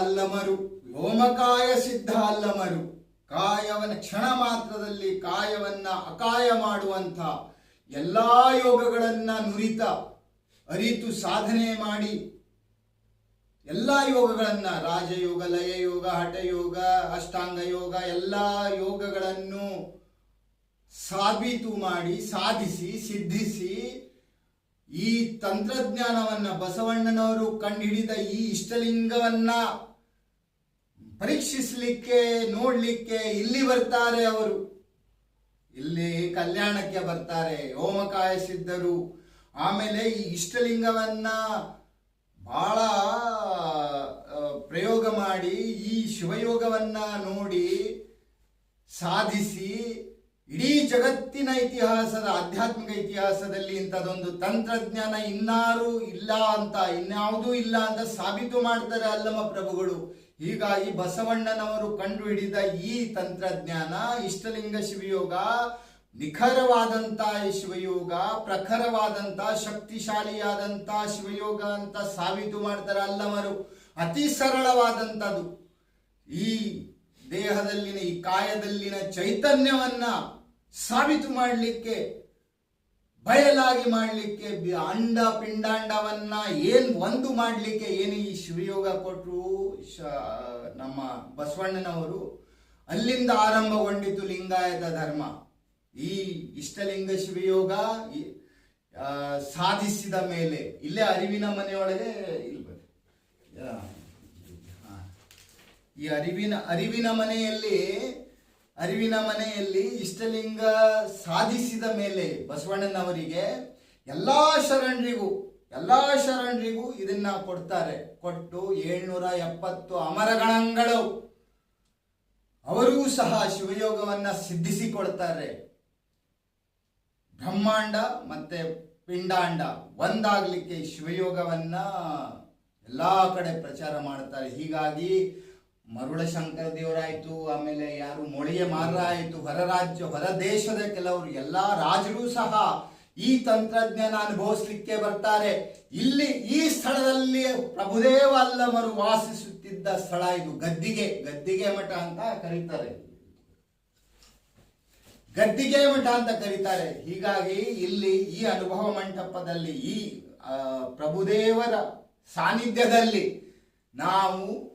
ಅಲ್ಲಮರು ವ್ಯೋಮಕಾಯ ಸಿದ್ಧ ಅಲ್ಲಮರು ಕಾಯವನ ಕ್ಷಣ ಮಾತ್ರದಲ್ಲಿ ಕಾಯವನ್ನ ಅಕಾಯ ಮಾಡುವಂಥ ಎಲ್ಲಾ ಯೋಗಗಳನ್ನ ನುರಿತ ಅರಿತು ಸಾಧನೆ ಮಾಡಿ ಎಲ್ಲಾ ಯೋಗಗಳನ್ನ ರಾಜಯೋಗ ಲಯಯೋಗ ಹಠಯೋಗ ಅಷ್ಟಾಂಗ ಯೋಗ ಎಲ್ಲ ಯೋಗಗಳನ್ನು ಸಾಬೀತು ಮಾಡಿ ಸಾಧಿಸಿ ಸಿದ್ಧಿಸಿ ಈ ತಂತ್ರಜ್ಞಾನವನ್ನ ಬಸವಣ್ಣನವರು ಕಂಡುಹಿಡಿದ ಈ ಇಷ್ಟಲಿಂಗವನ್ನ ಪರೀಕ್ಷಿಸಲಿಕ್ಕೆ, ನೋಡಲಿಕ್ಕೆ ಇಲ್ಲಿ ಬರ್ತಾರೆ ಅವರು. ಇಲ್ಲಿ ಕಲ್ಯಾಣಕ್ಕೆ ಬರ್ತಾರೆ ಹೋಮ ಕಾಯಿಸಿದ್ದರು ಆಮೇಲೆ ಈ ಇಷ್ಟಲಿಂಗವನ್ನ ಬಹಳ ಪ್ರಯೋಗ ಮಾಡಿ ಈ ಶಿವಯೋಗವನ್ನ ನೋಡಿ ಸಾಧಿಸಿ ಇಡೀ ಜಗತ್ತಿನ ಇತಿಹಾಸದ, ಆಧ್ಯಾತ್ಮಿಕ ಇತಿಹಾಸದಲ್ಲಿ ಇಂಥದೊಂದು ತಂತ್ರಜ್ಞಾನ ಇನ್ನಾರು ಇಲ್ಲ ಅಂತ, ಇನ್ಯಾವುದೂ ಇಲ್ಲ ಅಂತ ಸಾಬೀತು ಮಾಡ್ತಾರೆ ಅಲ್ಲಮ್ಮ ಪ್ರಭುಗಳು. ಹೀಗಾಗಿ ಬಸವಣ್ಣನವರು ಕಂಡುಹಿಡಿದ ಈ ತಂತ್ರಜ್ಞಾನ ಇಷ್ಟಲಿಂಗ ಶಿವಯೋಗ, ನಿಖರವಾದಂತ ಈ ಶಿವಯೋಗ, ಪ್ರಖರವಾದಂತ ಶಕ್ತಿಶಾಲಿಯಾದಂತ ಶಿವಯೋಗ ಅಂತ ಸಾಬೀತು ಮಾಡ್ತಾರೆ ಅಲ್ಲವರು. ಅತಿ ಸರಳವಾದಂಥದ್ದು. ಈ ದೇಹದಲ್ಲಿನ, ಈ ಕಾಯದಲ್ಲಿನ ಚೈತನ್ಯವನ್ನ ಸಾಬೀತು ಮಾಡಲಿಕ್ಕೆ ಬಯಲಾಗಿ ಮಾಡಲಿಕ್ಕೆ ಅಂಡ ಪಿಂಡಾಂಡವನ್ನ ಏನ್ ಒಂದು ಮಾಡಲಿಕ್ಕೆ ಏನು ಈ ಶಿವಯೋಗ ಕೊಟ್ಟರು ನಮ್ಮ ಬಸವಣ್ಣನವರು, ಅಲ್ಲಿಂದ ಆರಂಭಗೊಂಡಿತು ಲಿಂಗಾಯತ ಧರ್ಮ ಈ ಇಷ್ಟಲಿಂಗ ಶಿವಯೋಗ ಸಾಧಿಸಿದ ಮೇಲೆ, ಇಲ್ಲೇ ಅರಿವಿನ ಮನೆಯೊಳಗೆ ಇಲ್ಲಿ ಬನ್ನಿ. ಈ ಅರಿವಿನ ಅರಿವಿನ ಮನೆಯಲ್ಲಿ ಅರಿವಿನ ಮನೆಯಲ್ಲಿ ಇಷ್ಟಲಿಂಗ ಸಾಧಿಸಿದ ಮೇಲೆ ಬಸವಣ್ಣನವರಿಗೆ ಎಲ್ಲಾ ಶರಣರಿಗೂ ಎಲ್ಲಾ ಶರಣರಿಗೂ ಇದನ್ನ ಕೊಡ್ತಾರೆ. ಕೊಟ್ಟು ಏಳ್ನೂರ ಎಪ್ಪತ್ತು ಅಮರಗಣಗಳು. ಅವರಿಗೂ ಸಹ ಶಿವಯೋಗವನ್ನ ಸಿದ್ಧಿಸಿಕೊಡ್ತಾರೆ. ಬ್ರಹ್ಮಾಂಡ ಮತ್ತೆ ಪಿಂಡಾಂಡ ಒಂದಾಗ್ಲಿಕ್ಕೆ ಶಿವಯೋಗವನ್ನ ಎಲ್ಲ ಕಡೆ ಪ್ರಚಾರ ಮಾಡ್ತಾರೆ. ಹೀಗಾಗಿ ಮರುಳ ಶಂಕರ ದೇವರಾಯಿತು ಆಮೇಲೆ ಯಾರು ಮೊಳಿಯ ಮಾರ ಆಯ್ತು ಹೊರ ರಾಜ್ಯ, ಹೊರ ದೇಶದ ಕೆಲವರು, ಎಲ್ಲ ರಾಜರು ಸಹ ಈ ತಂತ್ರಜ್ಞಾನ ಅನುಭವಿಸ್ಲಿಕ್ಕೆ ಬರ್ತಾರೆ. ಇಲ್ಲಿ ಈ ಸ್ಥಳದಲ್ಲಿ ಪ್ರಭುದೇವ ಅಲ್ಲಮರು ವಾಸಿಸುತ್ತಿದ್ದ ಸ್ಥಳ ಇದು ಗದ್ದಿಗೆ. ಗದ್ದಿಗೆ ಮಠ ಅಂತ ಕರೀತಾರೆ. ಗದ್ದಿಗೆ ಮಠ ಅಂತ ಕರೀತಾರೆ. ಹೀಗಾಗಿ ಇಲ್ಲಿ ಈ ಅನುಭವ ಮಂಟಪದಲ್ಲಿ ಈ ಪ್ರಭುದೇವರ ಸಾನ್ನಿಧ್ಯದಲ್ಲಿ ನಾವು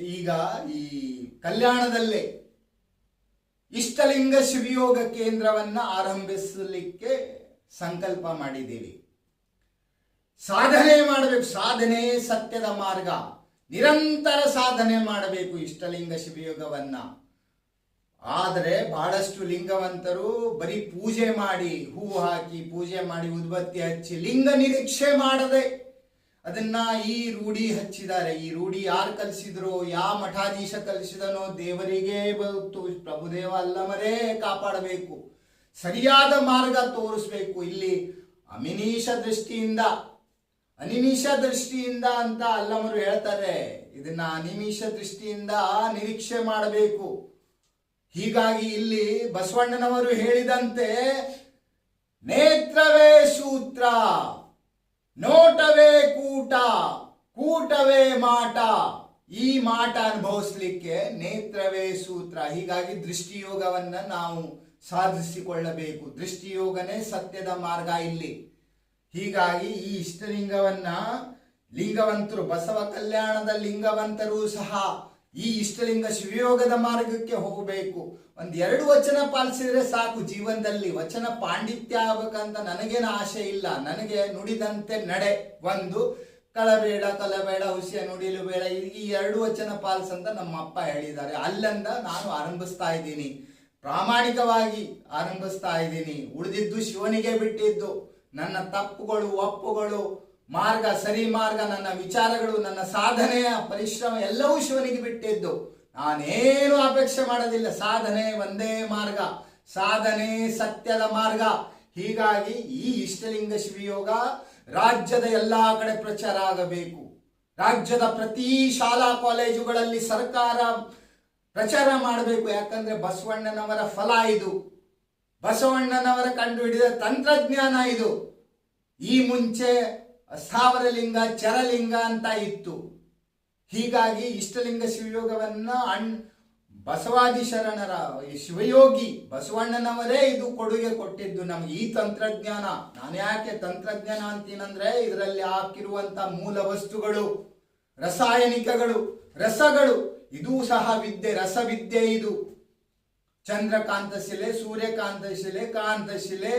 ಈಗ ಈ ಕಲ್ಯಾಣದಲ್ಲೇ ಇಷ್ಟಲಿಂಗ ಶಿವಯೋಗ ಕೇಂದ್ರವನ್ನ ಆರಂಭಿಸಲಿಕ್ಕೆ ಸಂಕಲ್ಪ ಮಾಡಿದ್ದೀವಿ. ಸಾಧನೆ ಮಾಡಬೇಕು, ಸಾಧನೆ ಸತ್ಯದ ಮಾರ್ಗ. ನಿರಂತರ ಸಾಧನೆ ಮಾಡಬೇಕು ಇಷ್ಟಲಿಂಗ ಶಿವಯೋಗವನ್ನ. ಆದರೆ ಬಹಳಷ್ಟು ಲಿಂಗವಂತರು ಬರೀ ಪೂಜೆ ಮಾಡಿ ಹೂ ಹಾಕಿ ಪೂಜೆ ಮಾಡಿ ಉದ್ಬತ್ತಿ ಹಚ್ಚಿ ಲಿಂಗ ನಿರೀಕ್ಷೆ ಮಾಡದೆ ಅದನ್ನ ಈ ರೂಢಿ ಹಚ್ಚಿದ್ದಾರೆ. ಈ ರೂಢಿ ಯಾರು ಕಲಿಸಿದ್ರು? ಯಾವ ಮಠಾಧೀಶ ಕಲಿಸಿದನೋ ದೇವರಿಗೆ ಗೊತ್ತು. ಪ್ರಭುದೇವ ಅಲ್ಲಮರೇ ಕಾಪಾಡಬೇಕು. ಸರಿಯಾದ ಮಾರ್ಗ ತೋರಿಸ್ಬೇಕು. ಇಲ್ಲಿ ಅಮಿನೀಷ ದೃಷ್ಟಿಯಿಂದ ಅನಿಮಿಷ ದೃಷ್ಟಿಯಿಂದ ಅಂತ ಅಲ್ಲಮರು ಹೇಳ್ತಾರೆ. ಇದನ್ನ ಅನಿಮಿಷ ದೃಷ್ಟಿಯಿಂದ ನಿರೀಕ್ಷೆ ಮಾಡಬೇಕು. ಹೀಗಾಗಿ ಇಲ್ಲಿ ಬಸವಣ್ಣನವರು ಹೇಳಿದಂತೆ, ನೇತ್ರವೇ ಸೂತ್ರ. ನೋಟವೇ ಕೂಟ, ಕೂಟವೇ ಮಾಟ. ಈ ಮಾಟ ಅನುಭವಿಸ್ಲಿಕ್ಕೆ ನೇತ್ರವೇ ಸೂತ್ರ. ಹೀಗಾಗಿ ದೃಷ್ಟಿಯೋಗವನ್ನ ನಾವು ಸಾಧಿಸಿಕೊಳ್ಳಬೇಕು. ದೃಷ್ಟಿಯೋಗನೇ ಸತ್ಯದ ಮಾರ್ಗ ಇಲ್ಲಿ. ಹೀಗಾಗಿ ಈ ಇಷ್ಟಲಿಂಗವನ್ನ ಲಿಂಗವಂತರು, ಬಸವ ಕಲ್ಯಾಣದ ಲಿಂಗವಂತರೂ ಸಹ ಈ ಇಷ್ಟಲಿಂಗ ಶಿವಯೋಗದ ಮಾರ್ಗಕ್ಕೆ ಹೋಗಬೇಕು. ಒಂದ್ ಎರಡು ವಚನ ಪಾಲಿಸಿದ್ರೆ ಸಾಕು ಜೀವನದಲ್ಲಿ. ವಚನ ಪಾಂಡಿತ್ಯ ಆಗ್ಬೇಕಂತ ನನಗೇನು ಆಸೆ ಇಲ್ಲ. ನನಗೆ ನುಡಿದಂತೆ ನಡೆ. ಒಂದು, ಕಳಬೇಡ, ಕಲಬೇಡ, ಹುಸಿಯ ನುಡಿಲು ಬೇಡ. ಈ- ಎರಡು ವಚನ ಪಾಲಿಸಂತ ನಮ್ಮ ಅಪ್ಪ ಹೇಳಿದ್ದಾರೆ. ಅಲ್ಲಂದ ನಾನು ಆರಂಭಿಸ್ತಾ ಇದ್ದೀನಿ. ಪ್ರಾಮಾಣಿಕವಾಗಿ ಆರಂಭಿಸ್ತಾ ಇದ್ದೀನಿ. ಉಳಿದಿದ್ದು ಶಿವನಿಗೆ ಬಿಟ್ಟಿದ್ದು. ನನ್ನ ತಪ್ಪುಗಳು, ಒಪ್ಪುಗಳು, ಮಾರ್ಗ, ಸರಿ ಮಾರ್ಗ, ನನ್ನ ವಿಚಾರಗಳು, ನನ್ನ ಸಾಧನೆಯ ಪರಿಶ್ರಮ ಎಲ್ಲವೂ ಶಿವನಿಗೆ ಬಿಟ್ಟಿದ್ದು. ನಾನೇನು ಅಪೇಕ್ಷೆ ಮಾಡೋದಿಲ್ಲ. ಸಾಧನೆ ಒಂದೇ ಮಾರ್ಗ. ಸಾಧನೆ ಸತ್ಯದ ಮಾರ್ಗ. ಹೀಗಾಗಿ ಈ ಇಷ್ಟಲಿಂಗ ಶಿವಯೋಗ ರಾಜ್ಯದ ಎಲ್ಲಾ ಕಡೆ ಪ್ರಚಾರ ಆಗಬೇಕು. ರಾಜ್ಯದ ಪ್ರತಿ ಶಾಲಾ ಕಾಲೇಜುಗಳಲ್ಲಿ ಸರ್ಕಾರ ಪ್ರಚಾರ ಮಾಡಬೇಕು. ಯಾಕಂದ್ರೆ ಬಸವಣ್ಣನವರ ಫಲ ಇದು. ಬಸವಣ್ಣನವರ ಕಂಡುಹಿಡಿದ ತಂತ್ರಜ್ಞಾನ ಇದು. ಈ ಮುಂಚೆ ಸ್ಥಾವರಲಿಂಗ, ಚರಲಿಂಗ ಅಂತ ಇತ್ತು. ಹೀಗಾಗಿ ಇಷ್ಟಲಿಂಗ ಶಿವಯೋಗವನ್ನ ಅಣ್ ಬಸವಾದಿ ಶರಣರ ಶಿವಯೋಗಿ ಬಸವಣ್ಣನವರೇ ಇದು ಕೊಡುಗೆ ಕೊಟ್ಟಿದ್ದು ನಮ್ಗೆ ಈ ತಂತ್ರಜ್ಞಾನ. ನಾನು ಯಾಕೆ ತಂತ್ರಜ್ಞಾನ ಅಂತೀನಂದ್ರೆ ಇದರಲ್ಲಿ ಹಾಕಿರುವಂತ ಮೂಲ ವಸ್ತುಗಳು, ರಾಸಾಯನಿಕಗಳು, ರಸಗಳು, ಇದು ಸಹ ವಿದ್ಯೆ, ರಸವಿದ್ಯೆ ಇದು. ಚಂದ್ರಕಾಂತ ಶಿಲೆ, ಸೂರ್ಯಕಾಂತ ಶಿಲೆ, ಕಾಂತ ಶಿಲೆ,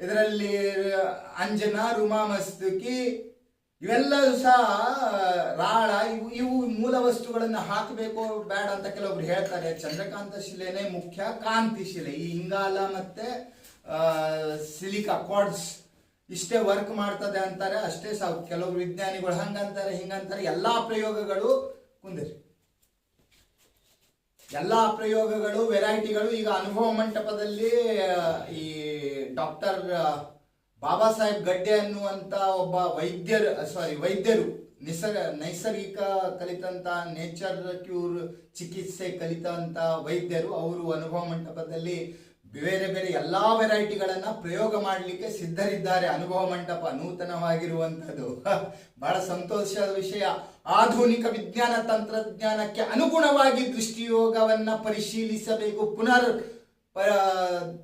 ಇದರಲ್ಲಿ ಅಂಜನ ರುಮಾಮಸ್ತುಕಿ ಇವೆಲ್ಲವೂ ಸಹ, ರಾಳ, ಇವು ಇವು ಮೂಲ ವಸ್ತುಗಳನ್ನು ಹಾಕಬೇಕು ಬೇಡ ಅಂತ ಕೆಲವೊಬ್ರು ಹೇಳ್ತಾರೆ. ಚಂದ್ರಕಾಂತ ಶಿಲೆನೇ ಮುಖ್ಯ, ಕಾಂತಿ ಶಿಲೆ. ಈ ಇಂಗಾಲ ಮತ್ತೆ ಸಿಲಿಕಾ ಕ್ವಾಡ್ಸ್ ಇಷ್ಟೇ ವರ್ಕ್ ಮಾಡ್ತದೆ ಅಂತಾರೆ. ಅಷ್ಟೇ ಸಾಕು. ಕೆಲವು ವಿಜ್ಞಾನಿಗಳು ಹಂಗಂತಾರೆ, ಹಿಂಗಂತಾರೆ. ಎಲ್ಲಾ ಪ್ರಯೋಗಗಳು ಕುಂದಿರಿ. ಎಲ್ಲಾ ಪ್ರಯೋಗಗಳು, ವೆರೈಟಿಗಳು ಈಗ ಅನುಭವ ಮಂಟಪದಲ್ಲಿ ಈ ಡಾಕ್ಟರ್ ಬಾಬಾ ಸಾಹೇಬ್ ಗಡ್ಡೆ ಅನ್ನುವಂತ ಒಬ್ಬ ವೈದ್ಯರು ಸಾರಿ ವೈದ್ಯರು, ನಿಸರ್ಗ, ನೈಸರ್ಗಿಕ ಕಲಿತಂತ ನೇಚರ್ ಕ್ಯೂರ್ ಚಿಕಿತ್ಸೆ ಕಲಿತಂತ ವೈದ್ಯರು. ಅವರು ಅನುಭವ ಮಂಟಪದಲ್ಲಿ ಬೇರೆ ಬೇರೆ ಎಲ್ಲಾ ವೆರೈಟಿಗಳನ್ನ ಪ್ರಯೋಗ ಮಾಡಲಿಕ್ಕೆ ಸಿದ್ಧರಿದ್ದಾರೆ. ಅನುಭವ ಮಂಟಪ ನೂತನವಾಗಿರುವಂತದ್ದು. ಬಹಳ ಸಂತೋಷದ ವಿಷಯ. ಆಧುನಿಕ ವಿಜ್ಞಾನ ತಂತ್ರಜ್ಞಾನಕ್ಕೆ ಅನುಗುಣವಾಗಿ ದೃಷ್ಟಿಯೋಗವನ್ನ ಪರಿಶೀಲಿಸಬೇಕು. ಪುನರ್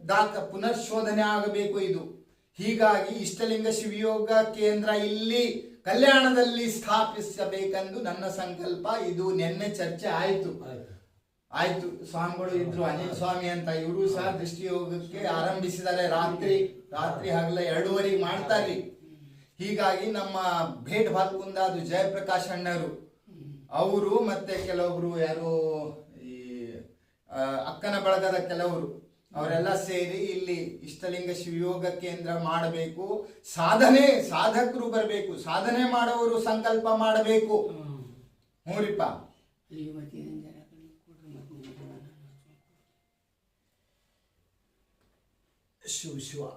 ದಾಖ ಪುನರ್ ಶೋಧನೆ ಆಗಬೇಕು ಇದು. ಹೀಗಾಗಿ ಇಷ್ಟಲಿಂಗ ಶಿವಯೋಗ ಕೇಂದ್ರ ಇಲ್ಲಿ ಕಲ್ಯಾಣದಲ್ಲಿ ಸ್ಥಾಪಿಸಬೇಕೆಂದು ನನ್ನ ಸಂಕಲ್ಪ. ಇದು ನಿನ್ನೆ ಚರ್ಚೆ ಆಯಿತು. ಆಯ್ತು. ಸ್ವಾಮಿಗಳು ಇದ್ರು ಅನಿಲ್ ಸ್ವಾಮಿ ಅಂತ ಇವರು ಸಹ ದೃಷ್ಟಿಯೋಗಕ್ಕೆ ಆರಂಭಿಸಿದ್ದಾರೆ. ರಾತ್ರಿ ರಾತ್ರಿ ಹಗಲ ಎರಡೂವರೆಗೆ ಮಾಡ್ತಾರೆ. ಹೀಗಾಗಿ ನಮ್ಮ ಭೇಟ್ ಬಾಲ್ಕುಂದ ಅದು ಜಯಪ್ರಕಾಶ್ ಅಣ್ಣರು ಅವರು ಮತ್ತೆ ಕೆಲವೊಬ್ರು ಯಾರು ಈ ಅಕ್ಕನ ಬಳಗದ ಕೆಲವರು ಅವರೆಲ್ಲ ಸೇರಿ ಇಲ್ಲಿ ಇಷ್ಟಲಿಂಗ ಶಿವಯೋಗ ಕೇಂದ್ರ ಮಾಡಬೇಕು. ಸಾಧನೆ ಸಾಧಕರು ಬರಬೇಕು. ಸಾಧನೆ ಮಾಡುವವರು ಸಂಕಲ್ಪ ಮಾಡಬೇಕು. ಹೂರಿಪ್ಪ. ಶಿವ ಶಿವ.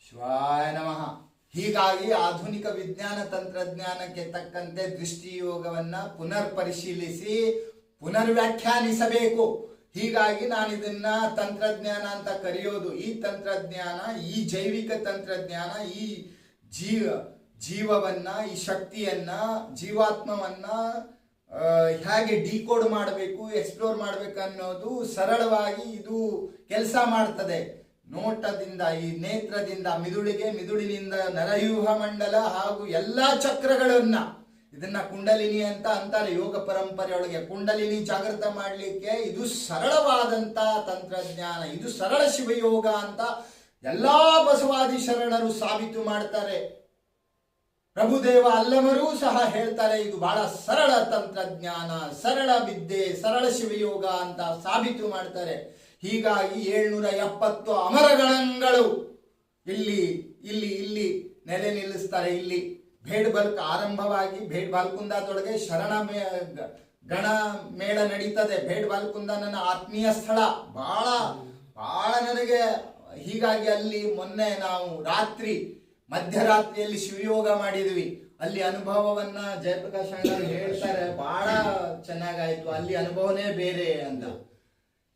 ಶಿವಾಯ ನಮಃ. ಹೀಗಾಗಿ ಆಧುನಿಕ ವಿಜ್ಞಾನ ತಂತ್ರಜ್ಞಾನಕ್ಕೆ ತಕ್ಕಂತೆ ದೃಷ್ಟಿಯೋಗವನ್ನ ಪುನರ್ ಪರಿಶೀಲಿಸಿ ಪುನರ್ ವ್ಯಾಖ್ಯಾನಿಸಬೇಕು ಹೀಗಾಗಿ ನಾನು ಇದನ್ನ ತಂತ್ರಜ್ಞಾನ ಅಂತ ಕರೆಯೋದು. ಈ ತಂತ್ರಜ್ಞಾನ, ಈ ಜೈವಿಕ ತಂತ್ರಜ್ಞಾನ, ಈ ಜೀವ ಜೀವವನ್ನ, ಈ ಶಕ್ತಿಯನ್ನ, ಜೀವಾತ್ಮವನ್ನ ಹೇಗೆ ಡಿಕೋಡ್ ಮಾಡಬೇಕು, ಎಕ್ಸ್ಪ್ಲೋರ್ ಮಾಡಬೇಕು ಅನ್ನೋದು ಸರಳವಾಗಿ ಇದು ಕೆಲಸ ಮಾಡ್ತದೆ. ನೋಟದಿಂದ, ಈ ನೇತ್ರದಿಂದ, ಮಿದುಳಿಗೆ ಮಿದುಳಿನಿಂದ ನರವ್ಯೂಹ ಮಂಡಲ ಹಾಗೂ ಎಲ್ಲ ಚಕ್ರಗಳನ್ನ ಇದನ್ನ ಕುಂಡಲಿನಿ ಅಂತ ಅಂತಾರೆ, ಯೋಗ ಪರಂಪರೆಯೊಳಗೆ ಕುಂಡಲಿನಿ ಜಾಗೃತ ಮಾಡಲಿಕ್ಕೆ ಇದು ಸರಳವಾದಂತ ತಂತ್ರಜ್ಞಾನ, ಇದು ಸರಳ ಶಿವಯೋಗ ಅಂತ ಎಲ್ಲಾ ಬಸವಾದಿ ಶರಣರು ಸಾಬೀತು ಮಾಡ್ತಾರೆ. ಪ್ರಭುದೇವ ಅಲ್ಲಮರೂ ಸಹ ಹೇಳ್ತಾರೆ, ಇದು ಬಹಳ ಸರಳ ತಂತ್ರಜ್ಞಾನ, ಸರಳ ವಿದ್ಯೆ, ಸರಳ ಶಿವಯೋಗ ಅಂತ ಸಾಬೀತು ಮಾಡ್ತಾರೆ. ಹೀಗಾಗಿ ಏಳ್ನೂರ ಎಪ್ಪತ್ತು ಇಲ್ಲಿ ಇಲ್ಲಿ ಇಲ್ಲಿ ನೆಲೆ ನಿಲ್ಲಿಸ್ತಾರೆ, ಇಲ್ಲಿ. ಭೇಡ್ ಬಲ್ಕ್ ಆರಂಭವಾಗಿ ಭೇಡ್ ಬಾಲ್ಕುಂದದೊಳಗೆ ಶರಣ ಮೇ, ಗಣ ಮೇಳ ನಡೀತದೆ. ಭೇಡ್ ಬಾಲ್ಕುಂದ ನನ್ನ ಆತ್ಮೀಯ ಸ್ಥಳ. ಬಹಳ ಬಹಳ ನನಗೆ ಹೀಗಾಗಿ ಅಲ್ಲಿ ಮೊನ್ನೆ ನಾವು ರಾತ್ರಿ, ಮಧ್ಯರಾತ್ರಿಯಲ್ಲಿ ಶಿವಯೋಗ ಮಾಡಿದ್ವಿ. ಅಲ್ಲಿ ಅನುಭವವನ್ನ ಜಯಪ್ರಕಾಶ್ ಹೇಳ್ತಾರೆ ಬಹಳ ಚೆನ್ನಾಗಾಯ್ತು, ಅಲ್ಲಿ ಅನುಭವನೇ ಬೇರೆ ಅಂತ.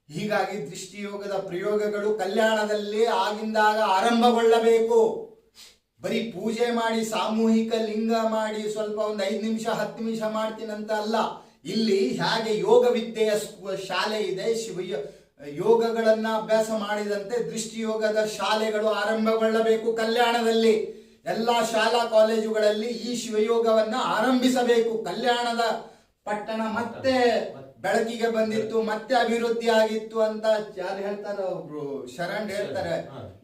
ಹೀಗಾಗಿ ದೃಷ್ಟಿಯೋಗದ ಪ್ರಯೋಗಗಳು ಕಲ್ಯಾಣದಲ್ಲಿ ಆಗಿಂದಾಗ ಆರಂಭಗೊಳ್ಳಬೇಕು. ಬರೀ ಪೂಜೆ ಮಾಡಿ, ಸಾಮೂಹಿಕ ಲಿಂಗ ಮಾಡಿ, ಸ್ವಲ್ಪ ಒಂದು ಐದು ನಿಮಿಷ, ಹತ್ತು ನಿಮಿಷ ಮಾಡ್ತೀನಂತ ಅಲ್ಲ. ಇಲ್ಲಿ ಹೇಗೆ ಯೋಗ ವಿದ್ಯೆಯ ಶಾಲೆ ಇದೆ ಶಿವ ಯೋಗಗಳನ್ನ ಅಭ್ಯಾಸ ಮಾಡಿದಂತೆ ದೃಷ್ಟಿಯೋಗದ ಶಾಲೆಗಳು ಆರಂಭಗೊಳ್ಳಬೇಕು ಕಲ್ಯಾಣದಲ್ಲಿ. ಎಲ್ಲಾ ಶಾಲಾ ಕಾಲೇಜುಗಳಲ್ಲಿ ಈ ಶಿವಯೋಗವನ್ನ ಆರಂಭಿಸಬೇಕು. ಕಲ್ಯಾಣದ ಪಟ್ಟಣ ಮತ್ತೆ ಬೆಳಕಿಗೆ ಬಂದಿತ್ತು ಮತ್ತೆ ಅಭಿವೃದ್ಧಿ ಆಗಿತ್ತು ಅಂತ ಯಾರು ಹೇಳ್ತಾರ ಒಬ್ರು ಶರಣ್ ಹೇಳ್ತಾರೆ.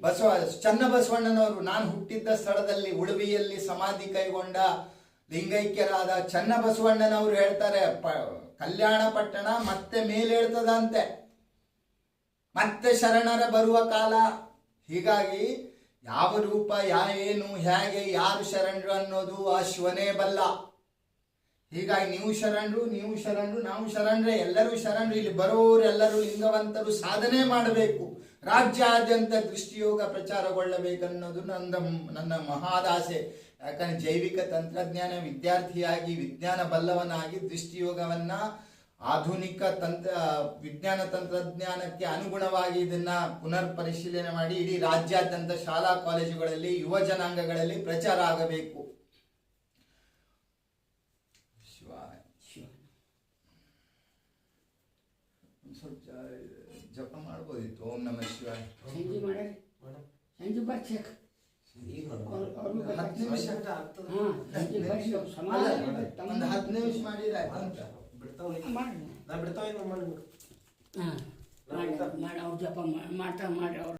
ಬಸವ ಚನ್ನ ಬಸವಣ್ಣನವರು ನಾನು ಹುಟ್ಟಿದ್ದ ಸ್ಥಳದಲ್ಲಿ ಉಳುವಿಯಲ್ಲಿ ಸಮಾಧಿ ಕೈಗೊಂಡ ಲಿಂಗೈಕ್ಯರಾದ ಚನ್ನ ಬಸವಣ್ಣನವರು ಹೇಳ್ತಾರೆ ಕಲ್ಯಾಣ ಪಟ್ಟಣ ಮತ್ತೆ ಮೇಲೇಳ್ತದಂತೆ ಮತ್ತೆ ಶರಣರ ಬರುವ ಕಾಲ. ಹೀಗಾಗಿ ಯಾವ ರೂಪ ಯಾ ಏನು ಹೇಗೆ ಯಾರು ಶರಣರು ಅನ್ನೋದು ಆ ಶಿವನೇ ಬಲ್ಲ. ಹೀಗಾಗಿ ನೀವು ಶರಣರು ನೀವು ಶರಣರು, ನಾವು ಶರಣರೇ, ಎಲ್ಲರೂ ಶರಣರು, ಇಲ್ಲಿ ಬರೋರೆಲ್ಲರೂ ಲಿಂಗವಂತರು ಸಾಧನೆ ಮಾಡಬೇಕು. ರಾಜ್ಯಾದ್ಯಂತ ದೃಷ್ಟಿಯೋಗ ಪ್ರಚಾರಗೊಳ್ಳಬೇಕನ್ನೋದು ನನ್ನ ನನ್ನ ಮಹಾದಾಸೆ. ಯಾಕಂದ್ರೆ ಜೈವಿಕ ತಂತ್ರಜ್ಞಾನ ವಿದ್ಯಾರ್ಥಿಯಾಗಿ, ವಿಜ್ಞಾನ ಬಲ್ಲವನಾಗಿ ದೃಷ್ಟಿಯೋಗವನ್ನ ಆಧುನಿಕ ತಂತ್ರ, ವಿಜ್ಞಾನ ತಂತ್ರಜ್ಞಾನಕ್ಕೆ ಅನುಗುಣವಾಗಿ ಇದನ್ನ ಪುನರ್ ಪರಿಶೀಲನೆ ಮಾಡಿ ಇಡೀ ರಾಜ್ಯಾದ್ಯಂತ ಶಾಲಾ ಕಾಲೇಜುಗಳಲ್ಲಿ, ಯುವ ಜನಾಂಗಗಳಲ್ಲಿ ಪ್ರಚಾರ ಆಗಬೇಕು. ಸ್ವಲ್ಪ ಜಪ ಮಾಡ್ಬೋದಿತ್ತು. ಓಂ ನಮ ಶಿವಾಯ. ಸಂಜೆ ಮಾಡಿ ಸಂಜೆ ಅವ್ರು- ಹತ್ತು ನಿಮಿಷ ಒಂದು ಹತ್ತು ನಿಮಿಷ ಮಾಡಿದ್ರೆ ಆಯ್ತು ಅಂತ. ಬಿಡ್ತಾವ ಮಾಡಿ ಬಿಡ್ತಾವ ಮಾಡಿ ಹಾಂ ಮಾಡಿ ಮಾಡಿ ಅವ್ರು ಜಪ ಮಾಡಿ ಮಾಡ್ತಾ ಮಾಡಿ ಅವ್ರು.